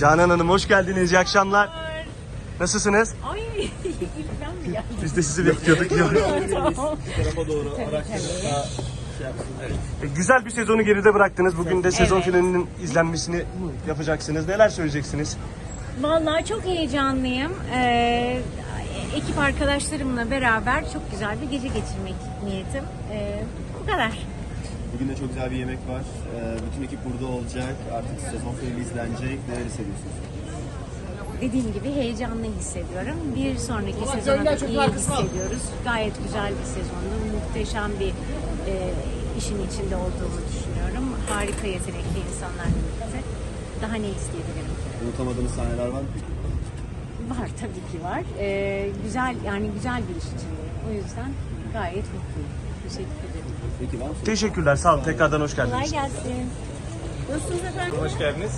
Canan Hanım hoş geldiniz. İyi akşamlar. Nasılsınız? Ay ilk ben mi geldim? Biz de sizi bekliyorduk. tarafa doğru araçlarla şey. E, Güzel bir sezonu geride bıraktınız. Bugün de sezon Evet. finalinin izlenmesini yapacaksınız. Neler söyleyeceksiniz? Vallahi çok heyecanlıyım. Ee, ekip arkadaşlarımla beraber çok güzel bir gece geçirmek niyetim. Ee, bu kadar. Bugün de çok güzel bir yemek var. Ee, bütün ekip burada olacak. Artık sezon finali izlenecek. Neler hissediyorsunuz? Dediğim gibi heyecanlı hissediyorum. Bir sonraki sezona da iyi hissediyoruz. Gayet güzel bir sezondu. Muhteşem bir e, işin içinde olduğumu düşünüyorum. Harika yetenekli insanlarla birlikte. Daha ne isteyebilirim? Unutamadığınız sahneler var mı? Var tabii ki var. Ee, güzel yani güzel bir iş içindeyim. O yüzden gayet mutluyum. Teşekkür ederim. Peki var mı? Teşekkürler. Sağ olun. Tekrardan hoş Kolay geldiniz. gelsin. Nasılsınız efendim? Hoş geldiniz.